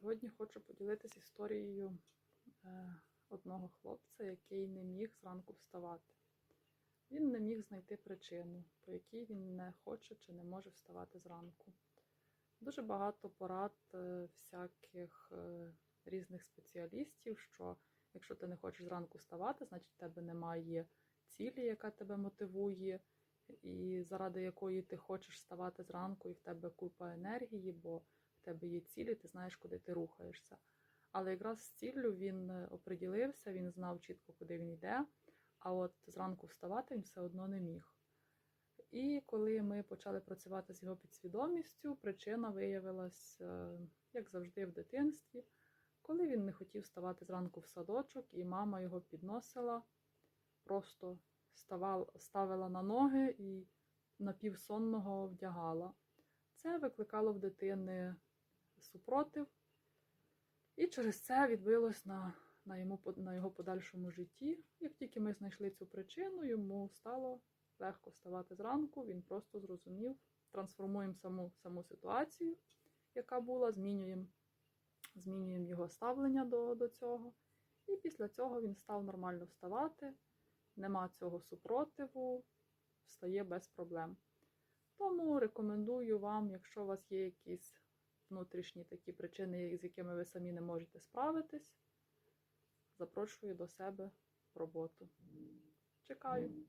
Сьогодні хочу поділитися історією е, одного хлопця, який не міг зранку вставати. Він не міг знайти причину, по якій він не хоче чи не може вставати зранку. Дуже багато порад е, всяких е, різних спеціалістів, що якщо ти не хочеш зранку вставати, значить в тебе немає цілі, яка тебе мотивує, і заради якої ти хочеш вставати зранку, і в тебе купа енергії, бо тебе є цілі, ти знаєш, куди ти рухаєшся. Але якраз з ціллю він е, оприділився, він знав чітко, куди він йде, а от зранку вставати він все одно не міг. І коли ми почали працювати з його підсвідомістю, причина виявилась, е, як завжди, в дитинстві, коли він не хотів вставати зранку в садочок, і мама його підносила, просто ставила на ноги і напівсонного вдягала. Це викликало в дитини супротив, і через це відбилось на, на, йому, на його подальшому житті. Як тільки ми знайшли цю причину, йому стало легко вставати зранку, він просто зрозумів, трансформуємо саму, саму ситуацію, яка була, змінюємо, змінюємо його ставлення до, до цього. І після цього він став нормально вставати, нема цього супротиву, встає без проблем. Тому рекомендую вам, якщо у вас є якісь внутрішні такі причини, з якими ви самі не можете справитись, запрошую до себе в роботу. Чекаю.